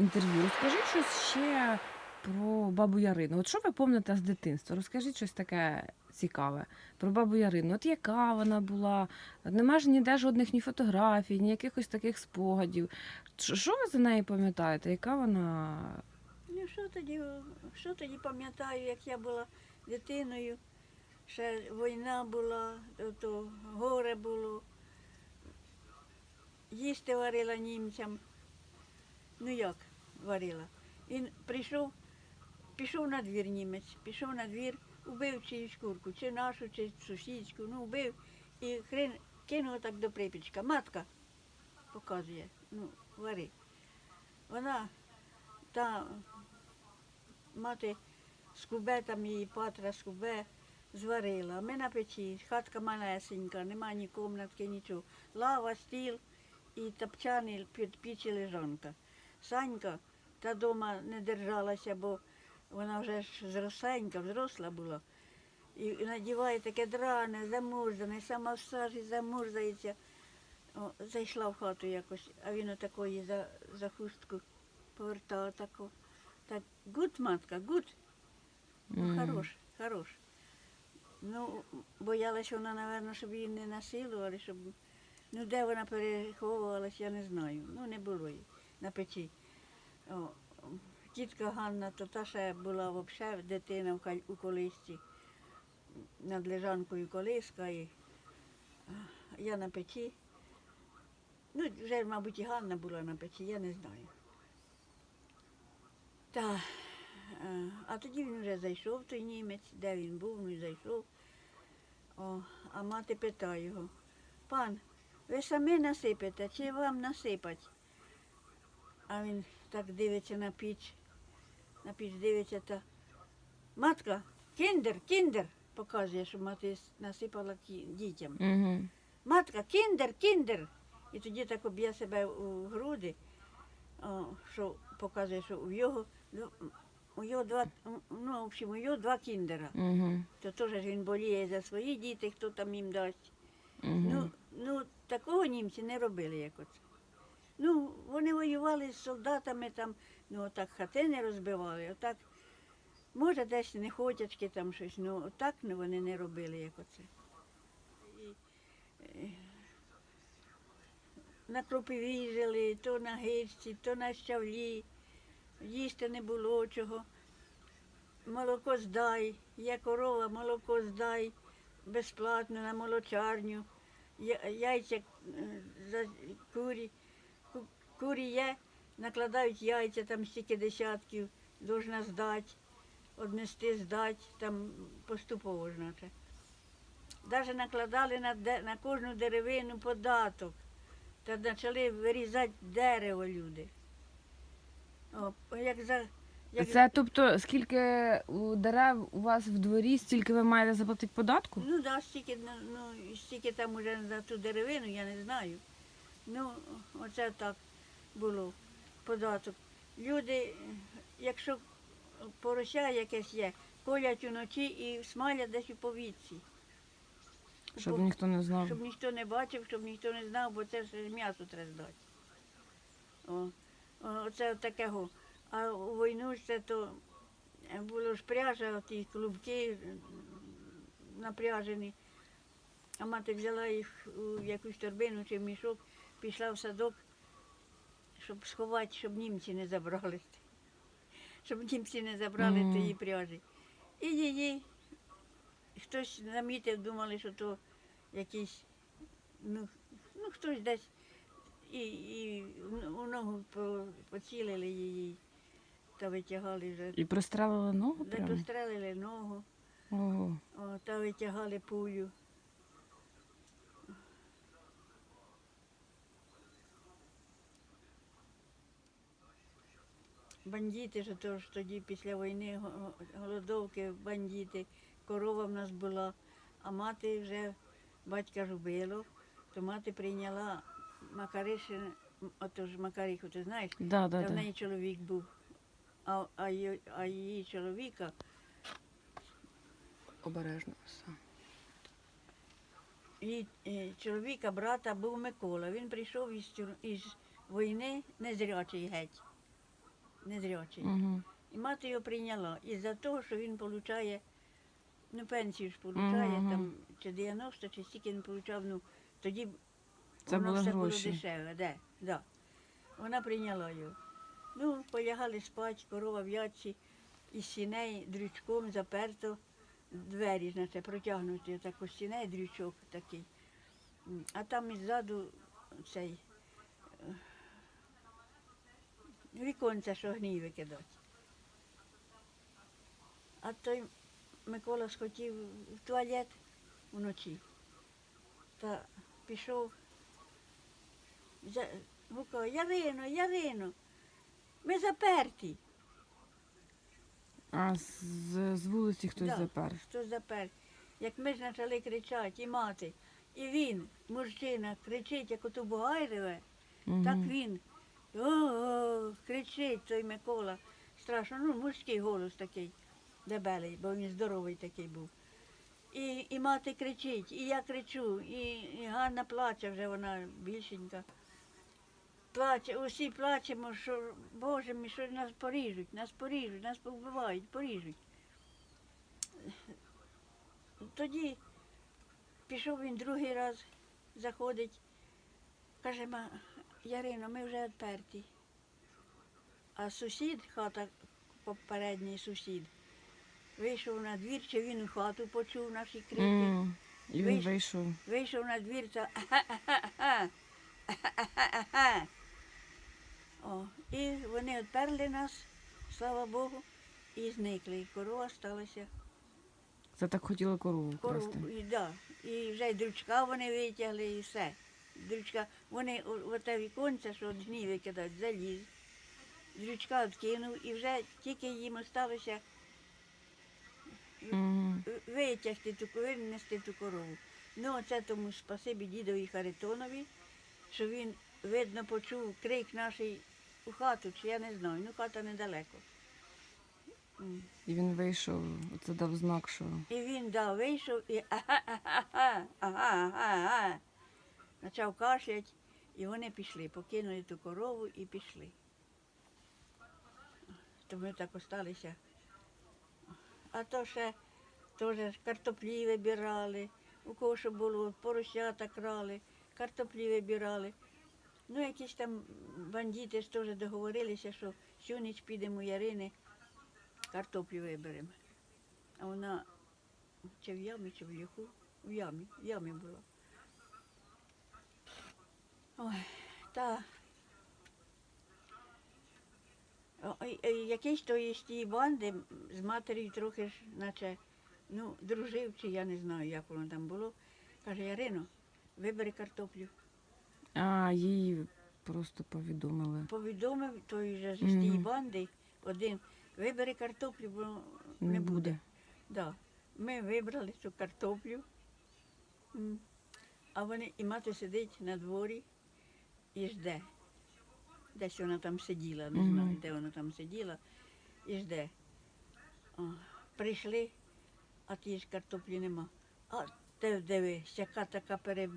інтерв'ю. Розкажіть щось ще про бабу Ярину. От що ви пам'ятаєте з дитинства? Розкажіть щось таке цікаве про бабу Ярину. От яка вона була? Нема ж ніде жодних ні фотографій, ні якихось таких спогадів. Що ви за неї пам'ятаєте? Яка вона? Ну що тоді, що тоді пам'ятаю, як я була дитиною, ще війна була, то горе було. Їсти варила німцям. Ну як варила? Він прийшов, пішов на двір німець, пішов на двір, убив чиюсь курку, чи нашу, чи сусідську, ну вбив і хрен кинув так до припічка. Матка показує, ну, вари. Вона та мати скубе там її патра скубе зварила. Ми на печі, хатка малесенька, нема ні комнатки, нічого. Лава, стіл і топчаний під пічі лежанка. Санька та дома не держалася, бо вона вже ж зросленька, взросла була. І надіває таке дране, замурзане, сама в сажі замурзається. О, зайшла в хату якось, а він отакої за, за хустку повертав таку. Так, гуд, матка, гуд. Ну, хорош, хорош. Ну, боялась вона, напевно, щоб її не насилували, щоб. Ну, де вона переховувалась, я не знаю. Ну, не було її на печі. Тітка Ганна, то та ще була взагалі дитина у колисці. Над лежанкою колиска. І я на печі. Ну, вже, мабуть, і Ганна була на печі, я не знаю. Та, е, а тоді він вже зайшов, той німець, де він був, ну і зайшов. О, а мати питає його, пан, ви самі насипете чи вам насипать? А він так дивиться на піч, на піч дивиться та матка, кіндер, кіндер, показує, що мати насипала кі- дітям. Угу. Матка, кіндер, кіндер. І тоді так об'є себе у груди, о, що показує, що у його, дв- у його два, ну, в общем, у його два кіндера. Угу. То теж ж він боліє за свої діти, хто там їм дасть. Угу. Ну, ну, такого німці не робили, як оце. Ну, вони воювали з солдатами там, ну, отак хатини розбивали, отак. Може, десь не хотячки там щось, ну отак ну, вони не робили, як оце. І, е, на кропиві жили, то на гирці, то на щавлі, їсти не було чого. Молоко здай, є корова, молоко здай безплатно на молочарню, Я- яйця е, за курі, Ку- курі є, накладають яйця, там стільки десятків, должна здати, однести здати, там поступово значить. Навіть накладали на, де- на кожну деревину податок. Та почали вирізати дерево люди. О, як за, як, Це тобто, скільки дерев у вас в дворі, стільки ви маєте заплатити податку? Ну да, стільки, ну, ну, стільки там уже за ту деревину, я не знаю. Ну, оце так було податок. Люди, якщо порося якесь є, колять уночі і смалять десь у повітці. Щоб Бо- ніхто не знав. щоб ніхто не бачив, щоб ніхто не знав, бо це ж м'ясо треба здати. О, оце такого. А у війну це то е, було ж пряжа, ті клубки е, напряжені. А мати взяла їх у якусь торбину чи в мішок, пішла в садок, щоб сховати, щоб німці не забрали. Щоб німці не забрали Мгм. тієї пряжі. І її хтось замітив, думали, що то якийсь, ну, ну хтось десь і, і у ногу поцілили її та витягали вже. І пристрелили ногу прямо? пострелили ногу, Ого. о, та витягали пулю. Бандити ж то ж тоді після війни го- го- голодовки, бандити, корова в нас була, а мати вже батька ж убило, то мати прийняла Макаришин, отож Макариху, ти знаєш, Да, да, та в да. неї чоловік був. А, а, її, а її чоловіка Обережно все. Е, чоловіка, брата був Микола. Він прийшов із, із війни незрячий геть. Незрячий. Угу. І мати його прийняла. Із-за того, що він получає, ну пенсію ж получає, Мгм. там чи 90, чи стільки він получав, ну тоді Це воно все гроші. було дешеве. Де? Да. Вона прийняла його. Ну, полягали спати, корова в ячці, із сіней дрючком заперто двері, значить, протягнуті так у сіней дрючок такий. А там іззаду цей віконце, що гній викидати. А той Микола схотів в туалет вночі. Та пішов, гукав, Ярино, Ярино, ми заперті. А з, з вулиці хтось Да, запер. Хто запер? Як ми ж почали кричати, і мати, і він, мужчина, кричить, як ото бугай реве, Мгм. так він. О, кричить той Микола. Страшно, ну, мужський голос такий, дебелий, бо він здоровий такий був. І, і мати кричить, і я кричу, і, і Ганна плаче вже, вона більшенька. Плаче, усі плачемо, що Боже мій, що нас поріжуть, нас поріжуть, нас повбивають, поріжуть. Тоді пішов він другий раз, заходить, каже, ма, Ярино, ми вже відперті. А сусід, хата попередній сусід, вийшов на двір, чи він хату почув наші крики. М, І він вийшов. Вийшов на двір та О, і вони відперли нас, слава Богу, і зникли. І корова сталася. Це так хотіли корову Корову, і, да, і вже й дрючка вони витягли, і все. Дрючка, вони в оте віконце, що гній викидають, заліз. Дрючка відкинув, і вже тільки їм Мгм. витягти ту винести ту корову. Ну, оце тому спасибі дідові Харитонові, що він, видно, почув крик нашої у хату, чи я не знаю, ну хата недалеко. І він вийшов, це дав знак, що І він да, вийшов і ага, ага, ага, ага, ага. Почав кашлять, і вони пішли, покинули ту корову і пішли. То ми так осталися. А то ще теж картоплі вибирали, у кого що було, поросята крали, картоплі вибирали. Ну, якісь там бандити теж договорилися, що всю ніч підемо у Ярини, картоплю виберемо. А вона чи в ямі, чи в ліху? В ямі, в ямі була. Ой, та. Якийсь то з тієї банди з матір'ю трохи ж, наче, ну, дружив, чи я не знаю, як воно там було. Каже, Ярино, вибери картоплю. а їй просто повідомили. Повідомив той же з тієї банди один, вибери картоплю, бо Не не буде. буде. Да. Ми вибрали цю картоплю, а вони і мати сидить на дворі і жде. Десь вона там сиділа, не знаю, де вона там сиділа, і жде. О, прийшли, а тієї ж картоплі нема. А ти дивись, яка така пере...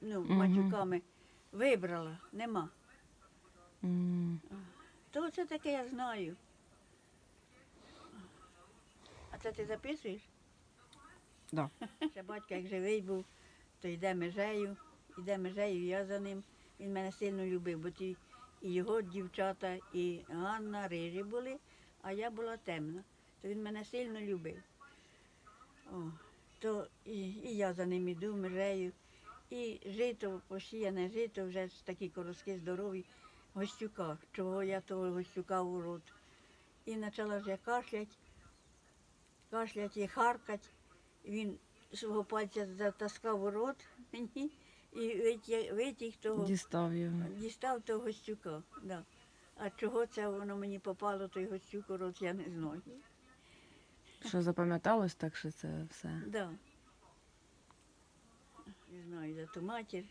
ну, Мгм. матюками вибрала, нема. То це таке я знаю. А це ти записуєш? Да. Ще батько як живий був, то йде межею, йде межею, я за ним. Він мене сильно любив, бо ті і його дівчата, і Ганна рижі були, а я була темна. То він мене сильно любив. О, то і, і я за ним іду межею. І жито, посіяне жито, вже такі колоски здорові, гостюка. Чого я того гостюка у рот. І почала вже кашлять, кашлять і харкать. Він свого пальця затаскав у рот мені і витяг, того, Дістав його. дістав того гостюка. Да. А чого це воно мені попало, той гостюк рот, я не знаю. Що запам'яталось, так що це все. Да. Не знаю за ту матір.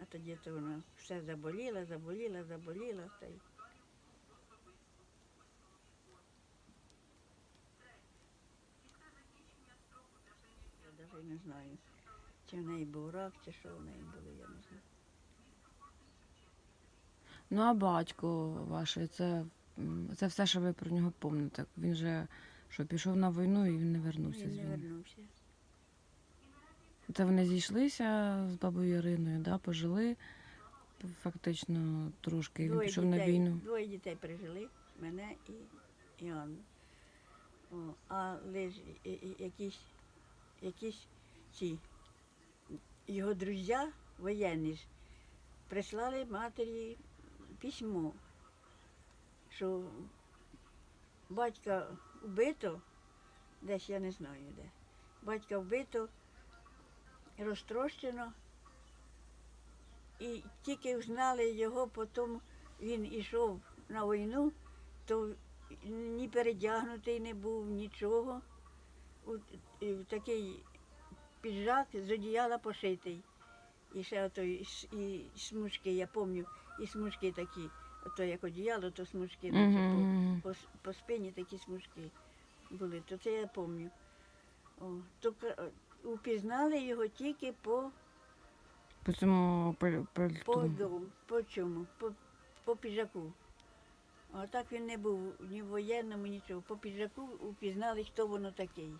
А тоді то вона все заболіла, заболіла, заболіла. Та й... Я навіть не знаю. Чи в неї був рак, чи що в неї було, я не знаю. Ну а батько ваш, це, це все, що ви про нього пам'ятаєте. Він же що, пішов на війну і він не вернувся Він з не війни. вернувся. Це вони зійшлися з бабою Іриною, да, пожили фактично трошки. і Він Двоє пішов на війну. Двоє дітей пережили, мене і Іоанну. О, але ж якісь, якісь ці його друзі воєнні прислали матері письмо, що батька вбито, десь я не знаю де. Батька вбито, розтрощено. І тільки знали його, потім він ішов на війну, то ні передягнутий не був, нічого. У, такий піджак з одіяла пошитий. І ще отой, с- і смужки, я пам'ятаю, і смужки такі. Ото як одіяло, то смужки наче по, по, по спині такі смужки були. То це я пам'ятаю. То упізнали його тільки по По цьому паль- по пальту. дому, по чому, по, по піджаку. А так він не був ні в воєнному, нічого. По піджаку упізнали, хто воно такий.